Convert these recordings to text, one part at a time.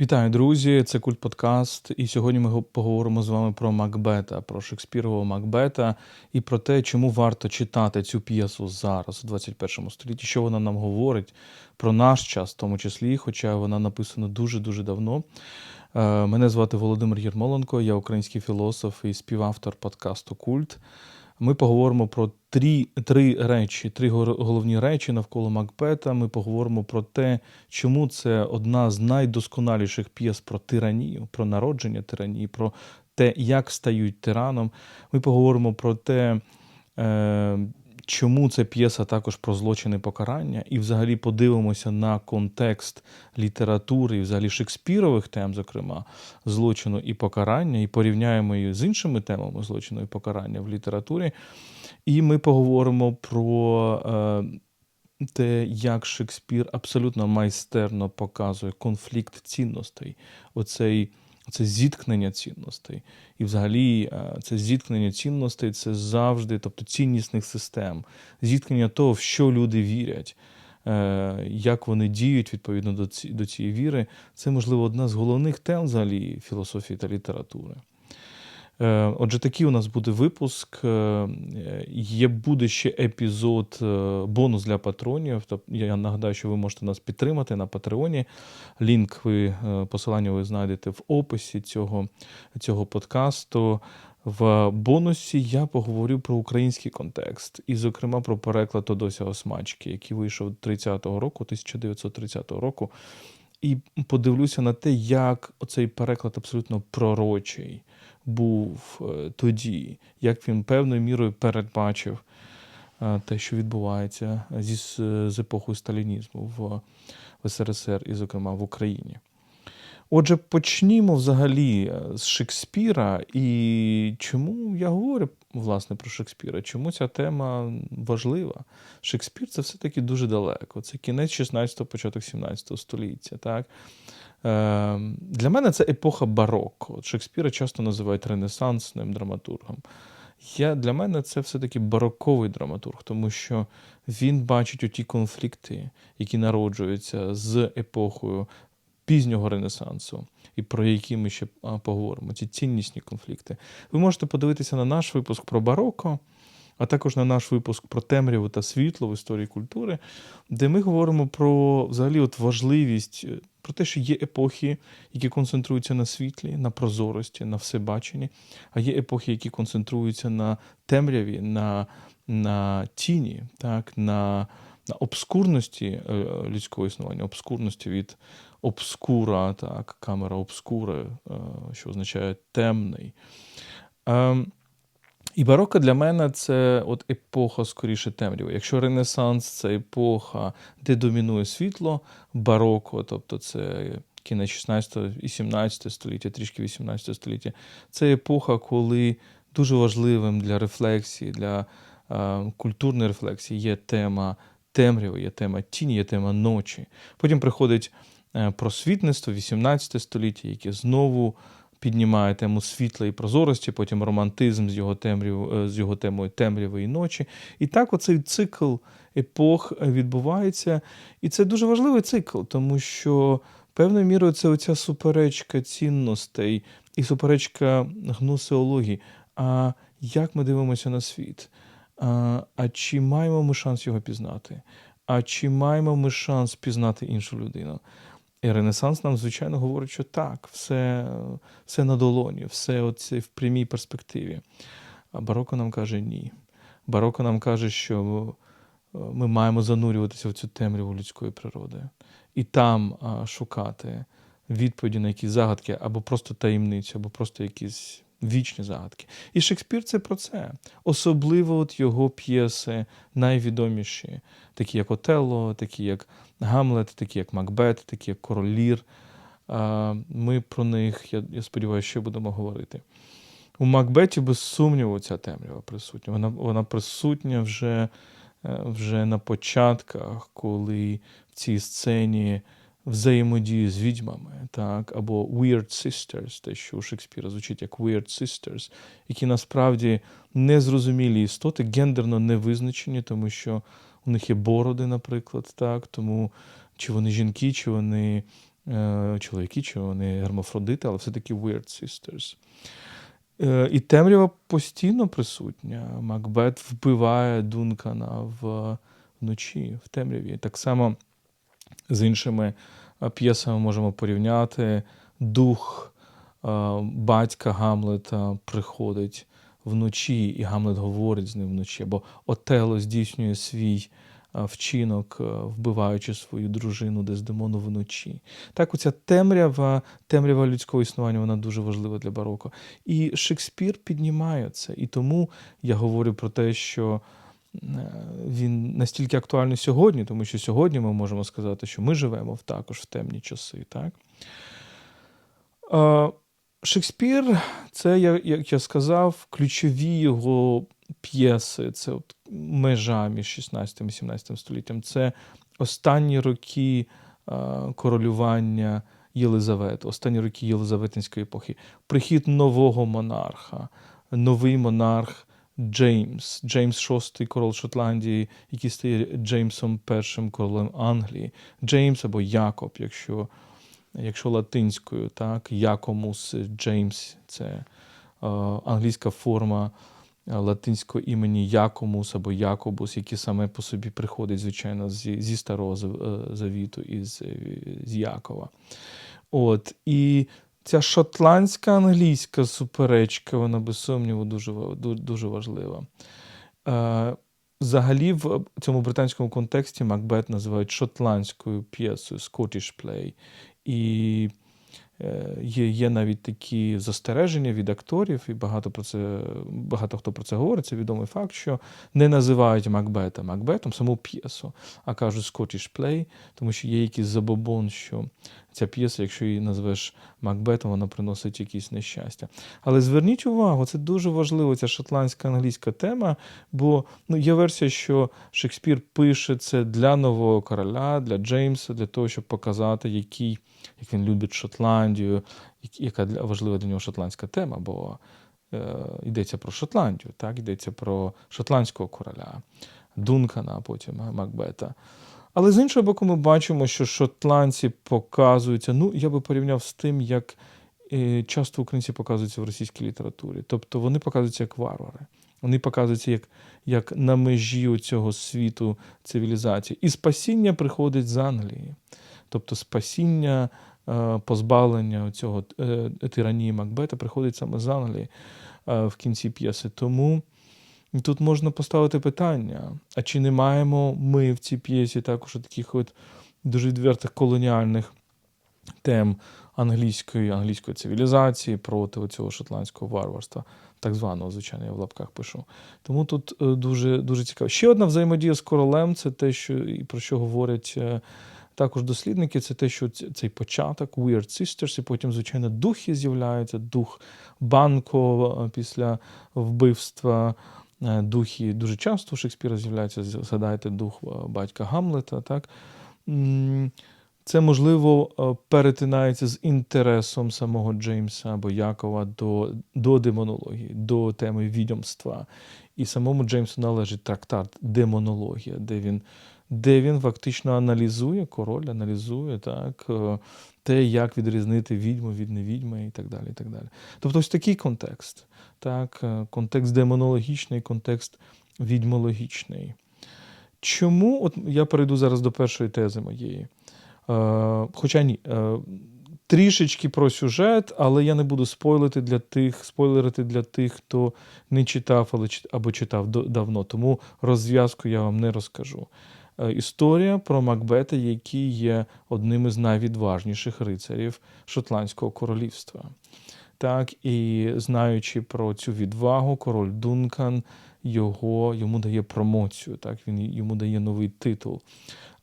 Вітаю, друзі! Це Культ Подкаст. І сьогодні ми поговоримо з вами про Макбета, про Шекспірового Макбета і про те, чому варто читати цю п'єсу зараз, у 21 столітті, що вона нам говорить про наш час, в тому числі, хоча вона написана дуже-дуже давно. Е, Мене звати Володимир Єрмоленко, я український філософ і співавтор подкасту Культ. Ми поговоримо про три, три речі, три головні речі навколо Макбета. Ми поговоримо про те, чому це одна з найдосконаліших п'єс про тиранію, про народження тиранії, про те, як стають тираном. Ми поговоримо про те, е, чому ця п'єса також про злочин і покарання, і взагалі подивимося на контекст літератури, і взагалі Шекспірових тем, зокрема, злочину і покарання, і порівняємо її з іншими темами злочину і покарання в літературі. І ми поговоримо про е, те, як Шекспір абсолютно майстерно показує конфлікт цінностей, оцей, оце зіткнення цінностей. І взагалі е, це зіткнення цінностей це завжди, тобто ціннісних систем, зіткнення того, в що люди вірять. е, Як вони діють відповідно до цієї віри, це можливо одна з головних тем взагалі філософії та літератури. Е, Отже, такий у нас буде випуск. Е, Є буде ще епізод е, бонус для патронів. Тобто я нагадаю, що ви можете нас підтримати на Патреоні. Лінк ви посилання ви знайдете в описі цього, цього подкасту. В бонусі я поговорю про український контекст, і, зокрема, про переклад Тодося Осмачки, який вийшов 30-го року, 1930 року. І подивлюся на те, як оцей переклад абсолютно пророчий був е, тоді, як він певною мірою передбачив е, те, що відбувається зі, з епохою сталінізму в, в СРСР і, зокрема, в Україні. Отже, почнімо взагалі е, з Шекспіра. І чому я говорю власне про Шекспіра? Чому ця тема важлива? Шекспір це все-таки дуже далеко. Це кінець 16-го, початок 17 століття. Так? Е, Для мене це епоха бароко. От Шекспіра часто називають ренесансним драматургом. Я, для мене це все-таки бароковий драматург, тому що він бачить оті конфлікти, які народжуються з епохою пізнього Ренесансу, і про які ми ще поговоримо. Ці ціннісні конфлікти. Ви можете подивитися на наш випуск про бароко, а також на наш випуск про темряву та світло в історії культури, де ми говоримо про взагалі от важливість, е, про те, що є епохи, які концентруються на світлі, на прозорості, на всебаченні, а є епохи, які концентруються на темряві, на, на тіні, так, на, на обскурності е, людського існування, обскурності від обскура, так, камера обскури, е, що означає темний. І бароко для мене це от епоха скоріше темряви. Якщо Ренесанс це епоха, де домінує світло, бароко, тобто це кінець 16 і 17 століття, трішки 18 століття, це епоха, коли дуже важливим для рефлексії, для е, культурної рефлексії є тема темряви, є тема тіні, є тема ночі. Потім приходить е, просвітництво, 18 століття, яке знову піднімає тему світла і прозорості, потім романтизм з його, темряв, е, з його темою темряви і ночі. І так оцей цикл епох відбувається. І це дуже важливий цикл, тому що певною мірою це оця суперечка цінностей і суперечка гносеології. А як ми дивимося на світ? А, а чи маємо ми шанс його пізнати? А чи маємо ми шанс пізнати іншу людину? І Ренесанс нам, звичайно, говорить, що так, все, все на долоні, все оце в прямій перспективі. А бароко нам каже ні. Бароко нам каже, що е, ми маємо занурюватися в цю темряву людської природи і там шукати відповіді на якісь загадки, або просто таємниці, або просто якісь вічні загадки. І Шекспір це про це. Особливо от його п'єси найвідоміші, такі як Отелло, такі як Гамлет, такі як Макбет, такі як Король Лір. Ми про них, я, я сподіваюся, ще будемо говорити. У Макбеті, без сумніву, ця темрява присутня. Вона, вона присутня вже, е, вже на початках, коли в цій сцені взаємодії з відьмами, так, або Weird Sisters, те, що у Шекспіра звучить як Weird Sisters, які насправді незрозумілі істоти, гендерно не визначені, тому що у них є бороди, наприклад, так, тому чи вони жінки, чи вони е, чоловіки, чи вони гермафродити, але все-таки Weird Sisters. Е, І темрява постійно присутня. Макбет вбиває Дункана в, вночі, в темряві. Так само з іншими е, п'єсами можемо порівняти. Дух е, батька Гамлета приходить вночі, і Гамлет говорить з ним вночі, або Отело здійснює свій е, вчинок, е, вбиваючи свою дружину Дездемону вночі. Так, оця темрява, темрява людського існування, вона дуже важлива для бароко. І Шекспір піднімає це. І тому я говорю про те, що е, він настільки актуальний сьогодні, тому що сьогодні ми можемо сказати, що ми живемо також в темні часи. Так? Шекспір, це, як я сказав, ключові його п'єси, це от межа між 16 і 17 століттям. Це останні роки королювання Єлизавети, останні роки Єлизаветинської епохи. Прихід нового монарха, новий монарх Джеймс, Джеймс VI, король Шотландії, який стає Джеймсом І королем Англії, Джеймс або Якоб, якщо якщо латинською, так, Якомус Джеймс це е, англійська форма е, латинського імені Якомус або Якобус, який саме по собі приходить, звичайно, зі, зі старого е, завіту із з Якова. От, і ця шотландська англійська суперечка, вона без сумніву дуже, дуже важлива. Взагалі, в цьому британському контексті Макбет називають шотландською п'єсою, Scottish play. І е, є, є навіть такі застереження від акторів, і багато про це багато хто про це говорить. Це відомий факт, що не називають Макбета Макбетом саму п'єсу, а кажуть Scottish play, тому що є якийсь забобон, що ця п'єса, якщо її назвеш Макбетом, вона приносить якісь нещастя. Але зверніть увагу, це дуже важливо, ця шотландська англійська тема, бо ну, є версія, що Шекспір пише це для нового короля, для Джеймса, для того, щоб показати, який, як він любить Шотландію, яка важлива для нього шотландська тема, бо е, йдеться про Шотландію, так, йдеться про шотландського короля, Дункана, а потім Макбета. Але з іншого боку, ми бачимо, що шотландці показуються. Ну, я би порівняв з тим, як е, часто українці показуються в російській літературі. Тобто вони показуються як варвари. Вони показуються як, як на межі цього світу цивілізації. І спасіння приходить з Англії. Тобто спасіння, е, позбавлення цього е, тиранії Макбета приходить саме з Англії в кінці п'єси. Тому тут можна поставити питання: а чи не маємо ми в цій п'єсі також таких от дуже відвертих колоніальних тем англійської, англійської цивілізації проти цього шотландського варварства, так званого, звичайно, я в лапках пишу. Тому тут е, дуже, дуже цікаво. Ще одна взаємодія з королем це те, що і про що говорять. е, Також дослідники, це те, що цей початок Weird Sisters, і потім, звичайно, духи з'являються, дух Банко е, після вбивства. Е, Духи дуже часто у Шекспіра з'являються. Згадайте дух е, батька Гамлета. Так? Це, можливо, е, перетинається з інтересом самого Джеймса або Якова до, до демонології, до теми відьомства. І самому Джеймсу належить трактат Демонологія, де він, де він фактично аналізує, король аналізує так, те, як відрізнити відьму від невідьми і так далі. І так далі. Тобто ось такий контекст. Так, е, контекст демонологічний, контекст відьмологічний. Чому, от я перейду зараз до першої тези моєї. Е, хоча ні, е, трішечки про сюжет, але я не буду спойлити для тих, спойлерити для тих, хто не читав або читав давно. Тому розв'язку я вам не розкажу. Е, історія про Макбета, який є одним із найвідважніших рицарів Шотландського королівства. Так, і знаючи про цю відвагу, король Дункан його, йому дає промоцію, так, він йому дає новий титул.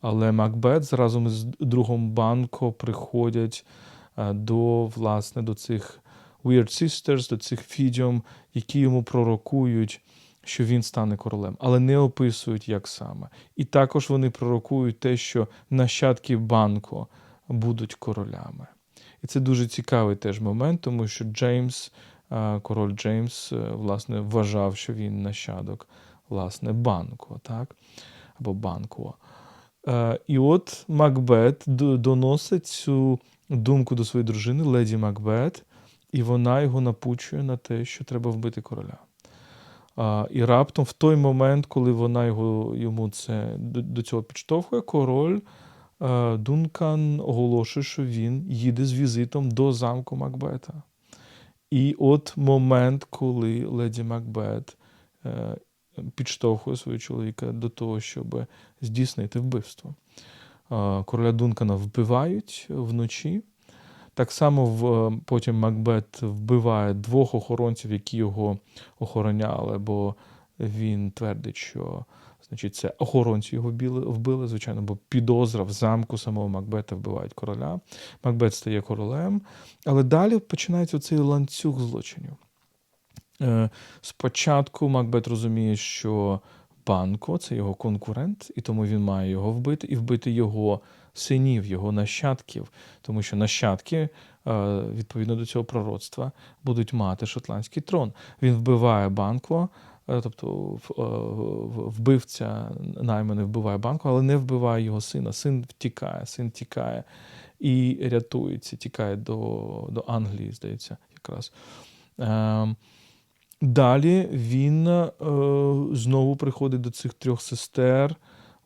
Але Макбет разом з другом Банко приходять е, до, власне, до цих Weird Sisters, до цих фідіум, які йому пророкують, що він стане королем, але не описують, як саме. І також вони пророкують те, що нащадки Банко будуть королями. І це дуже цікавий теж момент, тому що Джеймс, е, король Джеймс, е, власне, вважав, що він нащадок власне банку, так? Або банку. Е, І от Макбет доносить цю думку до своєї дружини, леді Макбет, і вона його напучує на те, що треба вбити короля. А, І раптом, в той момент, коли вона його, йому це до, до цього підштовхує, король е, Дункан оголошує, що він їде з візитом до замку Макбета. І от момент, коли леді Макбет е, підштовхує свого чоловіка до того, щоб здійснити вбивство. Е, Короля Дункана вбивають вночі. Так само в, потім Макбет вбиває двох охоронців, які його охороняли, бо він твердить, що значить, це охоронці його вбили, звичайно, бо підозра в замку самого Макбета вбивають короля. Макбет стає королем. Але далі починається цей ланцюг злочинів. Е, Спочатку Макбет розуміє, що Банко це його конкурент, і тому він має його вбити і вбити його синів, його нащадків, тому що нащадки, е, відповідно до цього пророцтва, будуть мати шотландський трон. Він вбиває Банко, е, тобто е, вбивця найманий вбиває Банко, але не вбиває його сина. Син втікає, син тікає і рятується, тікає до, до Англії, здається, якраз. Ем, Далі він знову приходить до цих трьох сестер,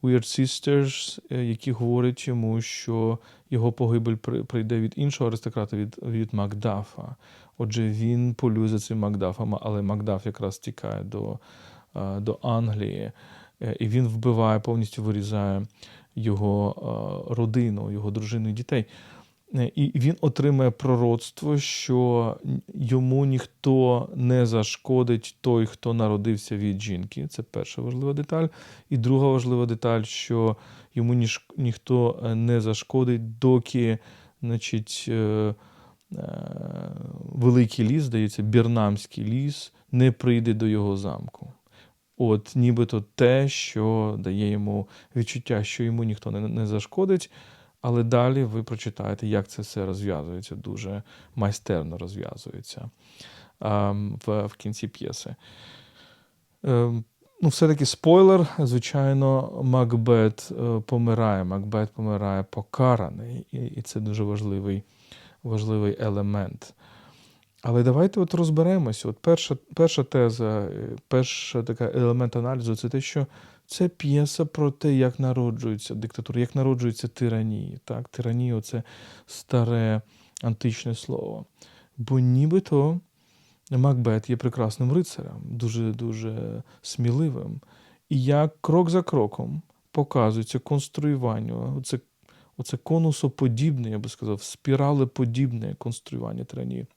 Weird Sisters, е, які говорять йому, що його погибель при- прийде від іншого аристократа, від, від Макдафа. Отже, він полює за цим Макдафом, але Макдаф якраз тікає до, е, до Англії, Е, і він вбиває, повністю вирізає його родину, його дружину і дітей. Е, І він отримає пророцтво, що йому ніхто не зашкодить той, хто народився від жінки. Це перша важлива деталь. І друга важлива деталь, що йому ніж- ніхто е, не зашкодить, доки значить, е, великий ліс, здається, Бірнамський ліс, не прийде до його замку. От нібито те, що дає йому відчуття, що йому ніхто не, не зашкодить. Але далі ви прочитаєте, як це все розв'язується, дуже майстерно розв'язується ем, в, кінці п'єси. Ем, ну, все-таки спойлер, звичайно, Макбет е, помирає. Макбет помирає покараний, і, це дуже важливий, важливий елемент. Але давайте от розберемося. От перша, перша теза, е, така елемент аналізу це те, що це п'єса про те, як народжується диктатура, як народжується тиранії. Так? Тиранія це старе античне слово. Бо нібито Макбет є прекрасним рицарем, дуже-дуже сміливим. І як крок за кроком показується конструювання, оце, оце конусоподібне, я би сказав, спіралеподібне конструювання тиранії.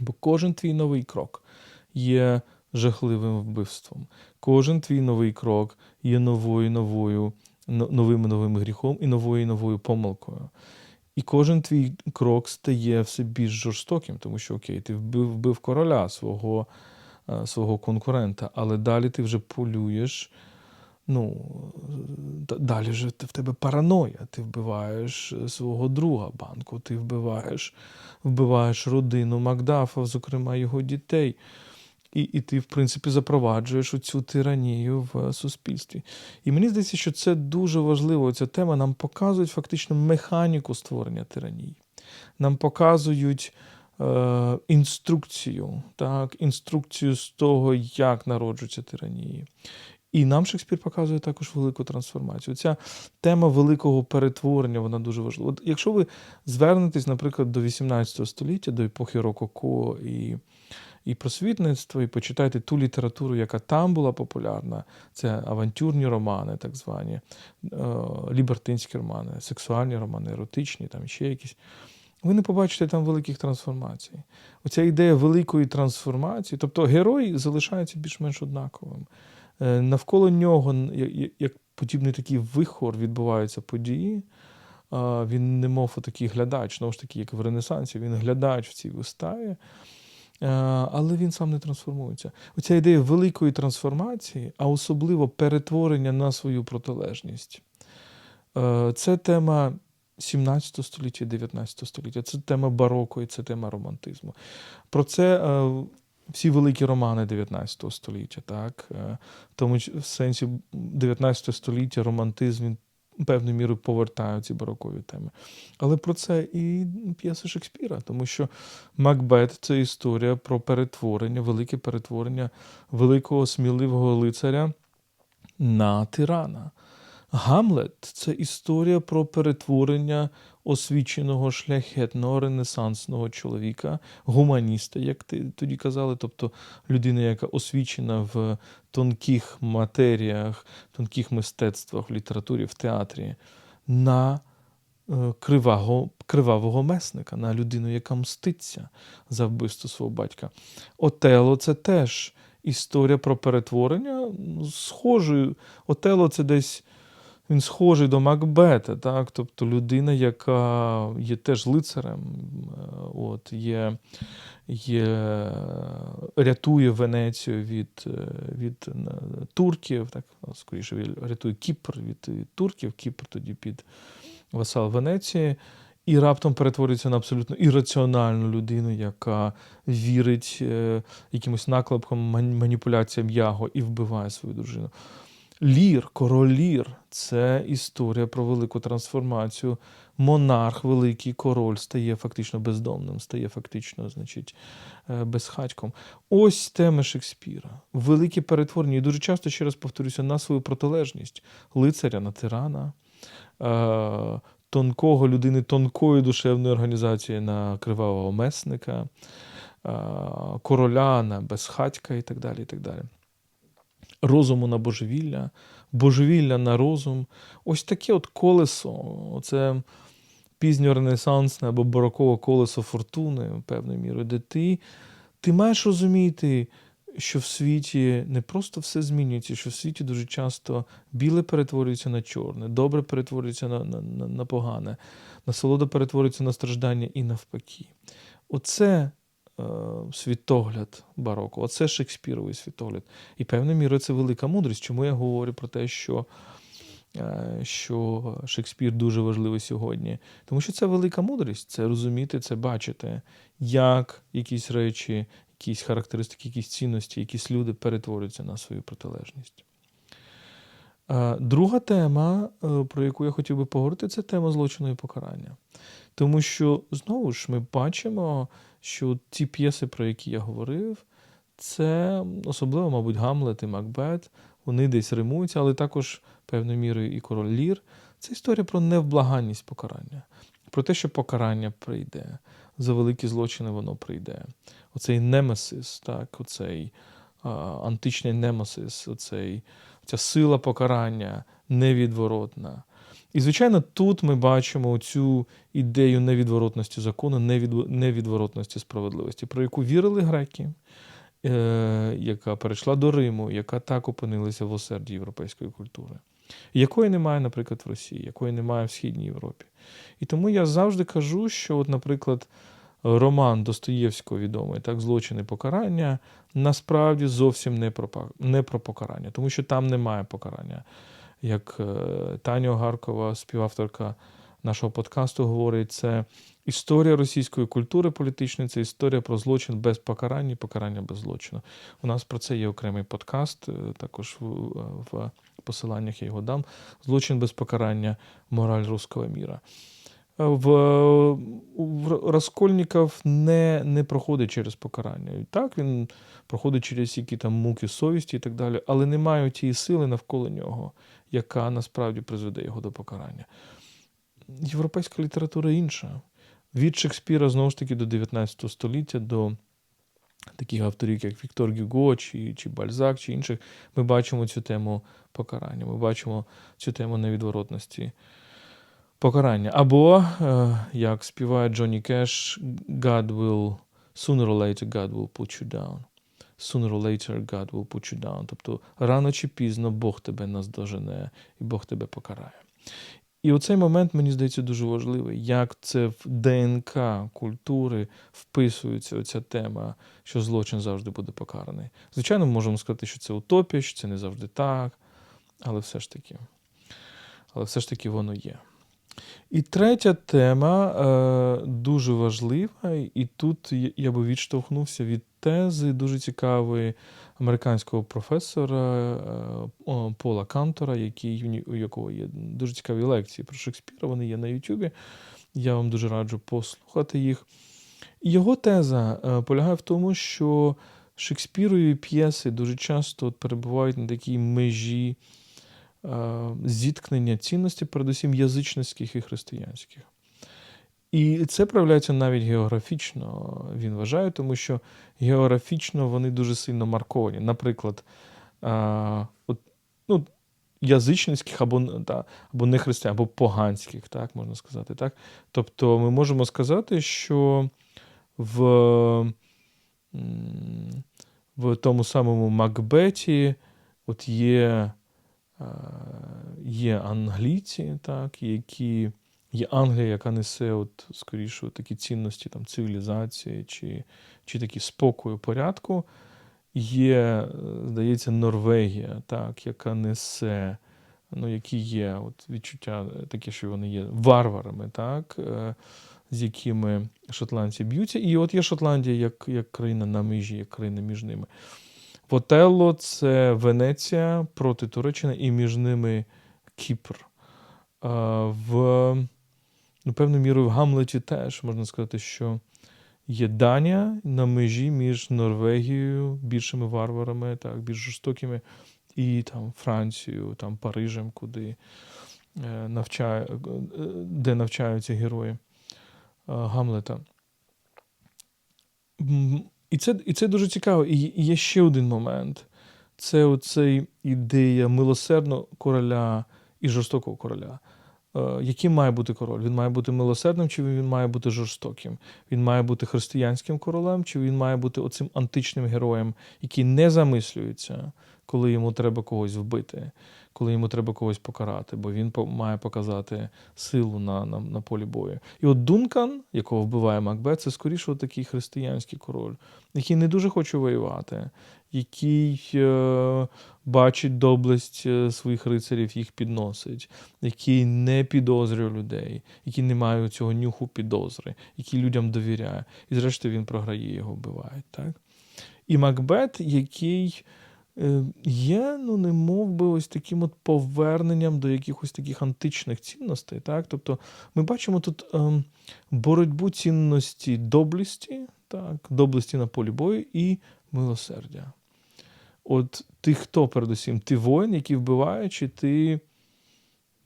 Бо кожен твій новий крок є жахливим вбивством. Кожен твій новий крок є новою новою, новим новим гріхом і новою новою помилкою. І кожен твій крок стає все більш жорстоким, тому що окей, ти вбив, вбив короля свого, е, свого конкурента, але далі ти вже полюєш. Ну, далі вже в тебе параноя. Ти вбиваєш е, свого друга банку, ти вбиваєш, вбиваєш родину Макдафа, зокрема його дітей. І, і ти, в принципі, запроваджуєш цю тиранію в е, суспільстві. І мені здається, що це дуже важливо. Ця тема нам показують фактично механіку створення тиранії. Нам показують е, інструкцію, так, інструкцію з того, як народжуються тиранії. І нам Шекспір показує також велику трансформацію. Ця тема великого перетворення вона дуже важлива. От якщо ви звернетесь, наприклад, до 18 століття, до епохи Рококо і, і просвітництва, і почитайте ту літературу, яка там була популярна, це авантюрні романи, так звані, е, лібертинські романи, сексуальні романи, еротичні, там ще якісь. Ви не побачите там великих трансформацій. Оця ідея великої трансформації, тобто герой залишається більш-менш однаковим. Е, Навколо нього, як подібний такий вихор відбуваються події. А, Він немов такий глядач, знову ж таки, як в Ренесансі, він глядач в цій виставі, Е, але він сам не трансформується. Оця ідея великої трансформації, а особливо перетворення на свою протилежність. Е, Це тема 17 століття, 19 століття, це тема бароко і це тема романтизму. Про це е, всі великі романи 19 століття, так? Е, тому в сенсі 19 століття романтизм певною мірою повертають ці барокові теми. Але про це і п'єса Шекспіра, тому що Макбет це історія про перетворення, велике перетворення великого сміливого лицаря на тирана. Гамлет це історія про перетворення освіченого шляхетного ренесансного чоловіка, гуманіста, як ти тоді казали, тобто людина, яка освічена в тонких матеріях, тонких мистецтвах, в літературі, в театрі, на е, кривавого, кривавого месника, на людину, яка мститься за вбивство свого батька. Отело це теж історія про перетворення ну, схожою. Отело це десь. Він схожий до Макбета, так? тобто людина, яка є теж лицарем, е, от, є, є, рятує Венецію від, е, від е, турків, так, скоріше рятує Кіпр від, від турків, Кіпр тоді під васал Венеції, і раптом перетворюється на абсолютно ірраціональну людину, яка вірить якимось наклепкам, маніпуляціям Яго і вбиває свою дружину. Лір, король Лір це історія про велику трансформацію. Монарх, великий король, стає фактично бездомним, стає фактично, значить, е, безхатьком. Ось теми Шекспіра. Великі перетворення. І дуже часто, ще раз повторюся, на свою протилежність лицаря на тирана, е, тонкого людини, тонкої душевної організації на кривавого месника, е, короля на безхатька і так далі. І так далі розуму на божевілля, божевілля на розум. Ось таке от колесо, оце пізньоренесансне або барокове колесо фортуни, певною мірою, де ти, ти маєш розуміти, що в світі не просто все змінюється, що в світі дуже часто біле перетворюється на чорне, добре перетворюється на, на, на, на погане, насолода перетворюється на страждання і навпаки. Оце світогляд бароко, оце Шекспіровий світогляд. І певною мірою це велика мудрість. Чому я говорю про те, що, е, що Шекспір дуже важливий сьогодні? Тому що це велика мудрість, це розуміти, це бачити, як якісь речі, якісь характеристики, якісь цінності, якісь люди перетворюються на свою протилежність. Е, Друга тема, е, про яку я хотів би поговорити, це тема злочину і покарання. Тому що, знову ж, ми бачимо, що ті п'єси, про які я говорив, це особливо, мабуть, Гамлет і Макбет, вони десь римуються, але також певною мірою і король Лір. Це історія про невблаганність покарання, про те, що покарання прийде, за великі злочини воно прийде. Оцей немесис, так, оцей а, античний немесис, оцей, ця сила покарання невідворотна. І, звичайно, тут ми бачимо цю ідею невідворотності закону, невідворотності справедливості, про яку вірили греки, е, яка перейшла до Риму, яка так опинилася в осерді європейської культури, якої немає, наприклад, в Росії, якої немає в Східній Європі. І тому я завжди кажу, що, от, наприклад, роман Достоєвського відомий, так, злочин і покарання, насправді зовсім не про, не про покарання, тому що там немає покарання. Як е, Таня Огаркова, співавторка нашого подкасту, говорить, це історія російської культури політичної, це історія про злочин без покарання і покарання без злочину. У нас про це є окремий подкаст, е, також в, в посиланнях я його дам. Злочин без покарання, мораль руського міра. В, в Раскольніков не, не проходить через покарання. Так, він проходить через які там муки совісті і так далі, але немає тієї сили навколо нього, яка насправді призведе його до покарання. Європейська література інша. Від Шекспіра, знову ж таки, до 19 століття, до таких авторів, як Віктор Гюго, чи, чи Бальзак, чи інших, ми бачимо цю тему покарання, ми бачимо цю тему невідворотності покарання. Або, е, як співає Джонні Кеш, God will, sooner or later God will put you down. Sooner or later God will put you down. Тобто рано чи пізно Бог тебе наздожене і Бог тебе покарає. І оцей момент, мені здається, дуже важливий, як це в ДНК культури вписується оця тема, що злочин завжди буде покараний. Звичайно, ми можемо сказати, що це утопія, що це не завжди так, але все ж таки, але все ж таки воно є. І третя тема е, дуже важлива, і тут я- би відштовхнувся від тези дуже цікавої американського професора е, Пола Кантора, який, у якого є дуже цікаві лекції про Шекспіра. Вони є на Ютубі. Я вам дуже раджу послухати їх. Його теза е, полягає в тому, що Шекспірові п'єси дуже часто перебувають на такій межі зіткнення цінностей, передусім язичницьких і християнських. І це проявляється навіть географічно, він вважає, тому що географічно вони дуже сильно марковані. Наприклад, е, от, ну, язичницьких або, та, або не християн, або поганських, так можна сказати. Так? Тобто ми можемо сказати, що в, в тому самому Макбеті от є, е, є англійці, так, які. Є Англія, яка несе, от, скоріше, такі цінності там, цивілізації чи, чи такі спокою, порядку. Є, е, здається, Норвегія, так, яка несе, ну, які є от, відчуття таке, що вони є варварами, так, е, з якими шотландці б'ються. І от є Шотландія як, як країна на межі, як країна між ними. В Отелло це Венеція проти Туреччини і між ними Кіпр. В ну, певною мірою в Гамлеті теж можна сказати, що є Данія на межі між Норвегією, більшими варварами, так, більш жорстокими, і там Францією, там Парижем, куди е, навчає, е, де навчаються герої е, Гамлета. І це, і це дуже цікаво. І є ще один момент. Це оцей ідея милосердного короля і жорстокого короля. Е, Яким має бути король? Він має бути милосердним, чи він має бути жорстоким? Він має бути християнським королем, чи він має бути оцим античним героєм, який не замислюється, коли йому треба когось вбити, коли йому треба когось покарати, бо він має показати силу на, на, на полі бою. І от Дункан, якого вбиває Макбет, це скоріше такий християнський король, який не дуже хоче воювати, який е, бачить доблесть е, своїх рицарів, їх підносить, який не підозрює людей, який не має цього нюху підозри, який людям довіряє. І зрештою він програє, його вбивають. Так? І Макбет, який є, ну, не мов би, ось таким от поверненням до якихось таких античних цінностей. Так? Тобто ми бачимо тут ем, боротьбу цінності доблесті, так? доблесті на полі бою і милосердя. От ти хто передусім? Ти воїн, який вбиває, чи ти,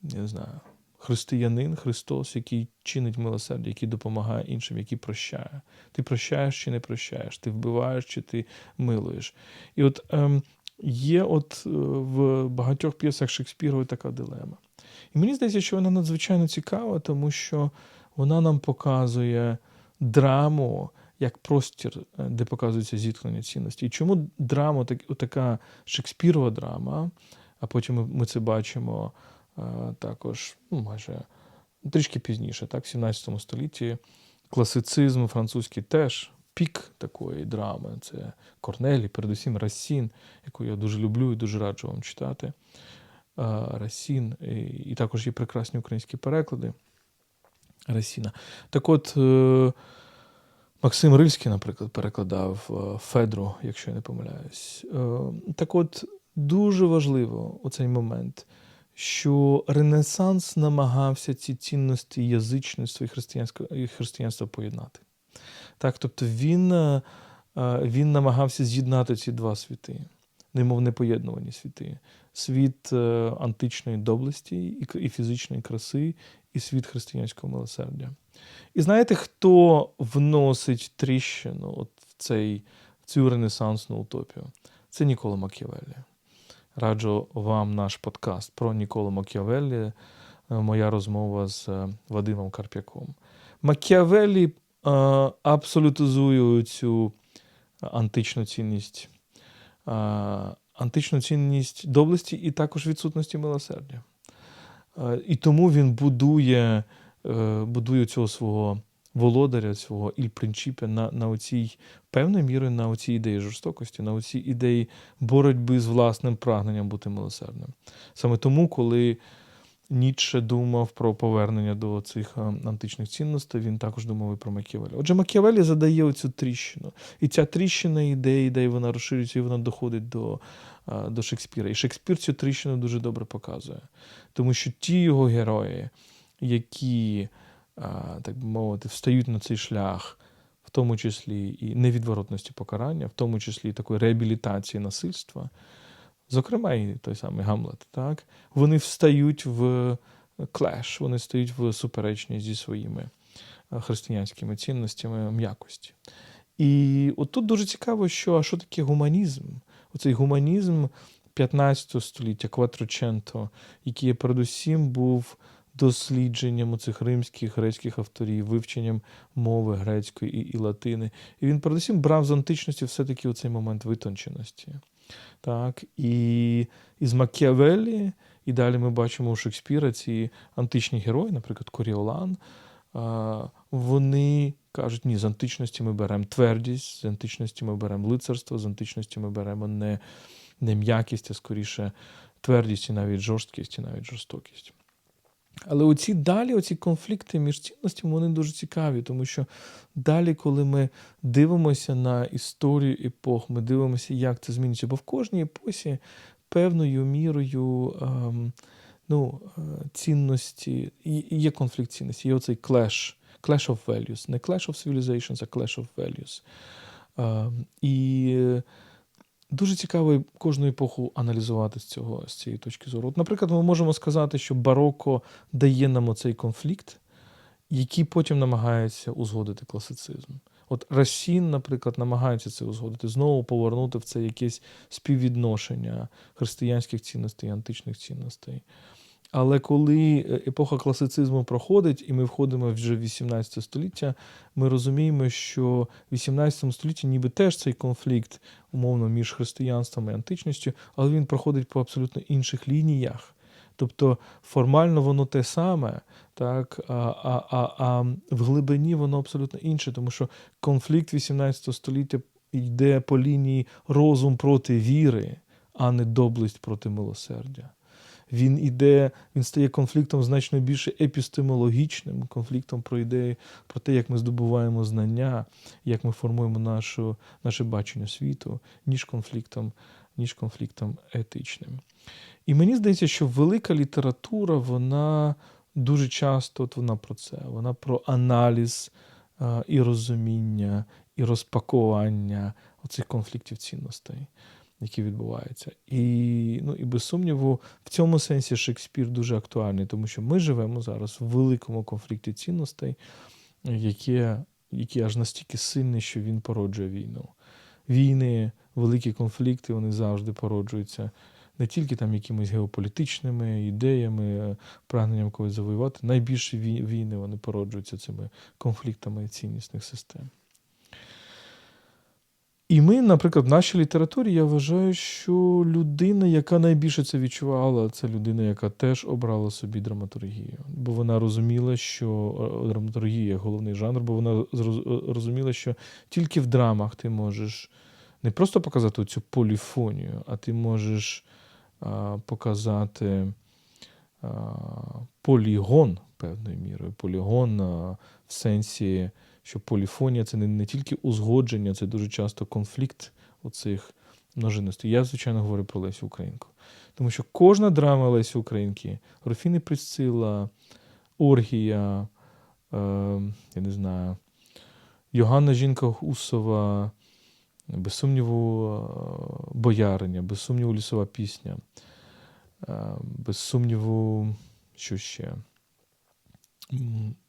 я не знаю, християнин, Христос, який чинить милосердя, який допомагає іншим, який прощає. Ти прощаєш чи не прощаєш, ти вбиваєш чи ти милуєш. І от ем, є от е, в багатьох п'єсах Шекспірової така дилема. І мені здається, що вона надзвичайно цікава, тому що вона нам показує драму як простір, е, де показується зіткнення цінності. І чому драма, так, така Шекспірова драма, а потім ми, це бачимо також ну, майже трішки пізніше, так, в 17 столітті, класицизм французький теж пік такої драми. Це Корнелі, передусім Рассін, яку я дуже люблю і дуже раджу вам читати. Рассін, і, також є прекрасні українські переклади Рассіна. Так от. е, Максим Рильський, наприклад, перекладав е, Федру, якщо я не помиляюсь. Е, Так от, дуже важливо у цей момент, що Ренесанс намагався ці цінності язичництва і християнського і християнства поєднати. Так, тобто він, е, е, він намагався з'єднати ці два світи, немов непоєднувані світи: світ е, античної доблесті і фізичної краси, і світ християнського милосердя. І знаєте, хто вносить тріщину от в, цей, в цю ренесансну утопію? Це Нікола Макіавеллі. Раджу вам наш подкаст про Ніколу Макіавеллі, е, моя розмова з е, Вадимом Карп'яком. Макіавеллі е, абсолютизує цю античну цінність, античну цінність доблесті і також відсутності милосердя. І тому він будує, будує цього свого володаря, свого іль принципі на, на оцій певною мірою на оцій ідеї жорстокості, на оцій ідеї боротьби з власним прагненням бути милосердним. Саме тому, коли Ніцше думав про повернення до цих е, античних цінностей, він також думав і про Макіавелі. Отже, Макіавелі задає оцю тріщину. І ця тріщина йде, йде, і вона розширюється, і вона доходить до, е, до Шекспіра. І Шекспір цю тріщину дуже добре показує. Тому що ті його герої, які, так би мовити, встають на цей шлях, в тому числі і невідворотності покарання, в тому числі і такої реабілітації насильства, зокрема, і той самий Гамлет, так, вони встають в клеш, вони стають в суперечність зі своїми е, християнськими цінностями м'якості. І от тут дуже цікаво, що а що таке гуманізм? Оцей гуманізм 15 століття, Кватроченто, який передусім був дослідженням цих римських грецьких авторів, вивченням мови грецької і, і латини. І він передусім брав з античності все-таки оцей момент витонченості. Так? І з Макіавеллі, і далі ми бачимо у Шекспіра ці античні герої, наприклад, Коріолан, вони кажуть, ні, з античності ми беремо твердість, з античності ми беремо лицарство, з античності ми беремо не, не м'якість, а скоріше твердість і навіть жорсткість, і навіть жорстокість. Але оці далі, оці конфлікти між цінностями, вони дуже цікаві, тому що далі, коли ми дивимося на історію епох, ми дивимося, як це змінюється, бо в кожній епосі певною мірою ем, ну, е, цінності є конфлікт цінності, є оцей clash, clash of values, не clash of civilizations, а clash of values. Ем, і Дуже цікаво кожну епоху аналізувати з цього з цієї точки зору. От, наприклад, ми можемо сказати, що бароко дає нам оцей конфлікт, який потім намагається узгодити класицизм. От Расін, наприклад, намагається це узгодити, знову повернути в це якесь співвідношення християнських цінностей і античних цінностей. Але коли е, епоха класицизму проходить, і ми входимо вже в 18 століття, ми розуміємо, що в 18 столітті ніби теж цей конфлікт, умовно, між християнством і античністю, але він проходить по абсолютно інших лініях. Тобто формально воно те саме, так, а а, а, а в глибині воно абсолютно інше, тому що конфлікт 18 століття йде по лінії розум проти віри, а не доблесть проти милосердя він іде, він стає конфліктом значно більше епістемологічним, конфліктом про ідеї, про те, як ми здобуваємо знання, як ми формуємо нашу, наше бачення світу, ніж конфліктом, ніж конфліктом етичним. І мені здається, що велика література, вона дуже часто от вона про це, вона про аналіз а, і розуміння, і розпакування оцих конфліктів цінностей які відбуваються. І ну, і без сумніву, в цьому сенсі Шекспір дуже актуальний, тому що ми живемо зараз в великому конфлікті цінностей, яке, який аж настільки сильний, що він породжує війну. Війни, великі конфлікти, вони завжди породжуються. Не тільки там якимись геополітичними ідеями, прагненням когось завоювати. Найбільші війни вони породжуються цими конфліктами ціннісних систем. І ми, наприклад, в нашій літературі я вважаю, що людина, яка найбільше це відчувала, це людина, яка теж обрала собі драматургію. Бо вона розуміла, що е, драматургія головний жанр, бо вона е, розуміла, що тільки в драмах ти можеш не просто показати цю поліфонію, а ти можеш а, показати а, полігон певною мірою. Полігон а, в сенсі що поліфонія це не, не тільки узгодження, це дуже часто конфлікт оцих множинностей. Я, звичайно, говорю про Лесю Українку. Тому що кожна драма Лесі Українки, Руфіни Присцила, Оргія, е, я не знаю, Йоганна Жінка Гусова, без сумніву, е, бояриня, без сумніву, лісова пісня, е, без сумніву, що ще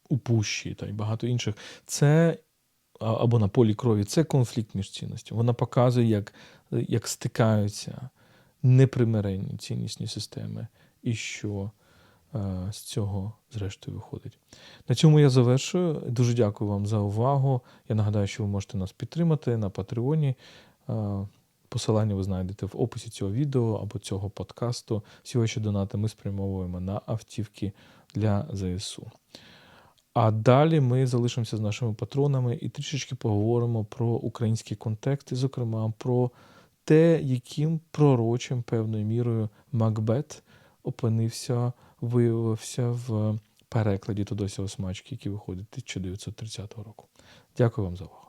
у пущі та й багато інших. Це або на полі крові це конфлікт між цінностями. Вона показує, як, як стикаються непримиренні ціннісні системи і що з цього, зрештою, виходить. На цьому я завершую. Дуже дякую вам за увагу. Я нагадаю, що ви можете нас підтримати на Патреоні. Посилання ви знайдете в описі цього відео або цього подкасту. Всі ваші донати ми спрямовуємо на автівки для ЗСУ. А далі ми залишимося з нашими патронами і трішечки поговоримо про український контекст, і, зокрема, про те, яким пророчим певною мірою Макбет опинився виявився в перекладі Тодосі Осмачки, який виходить 1930 року. Дякую вам за увагу.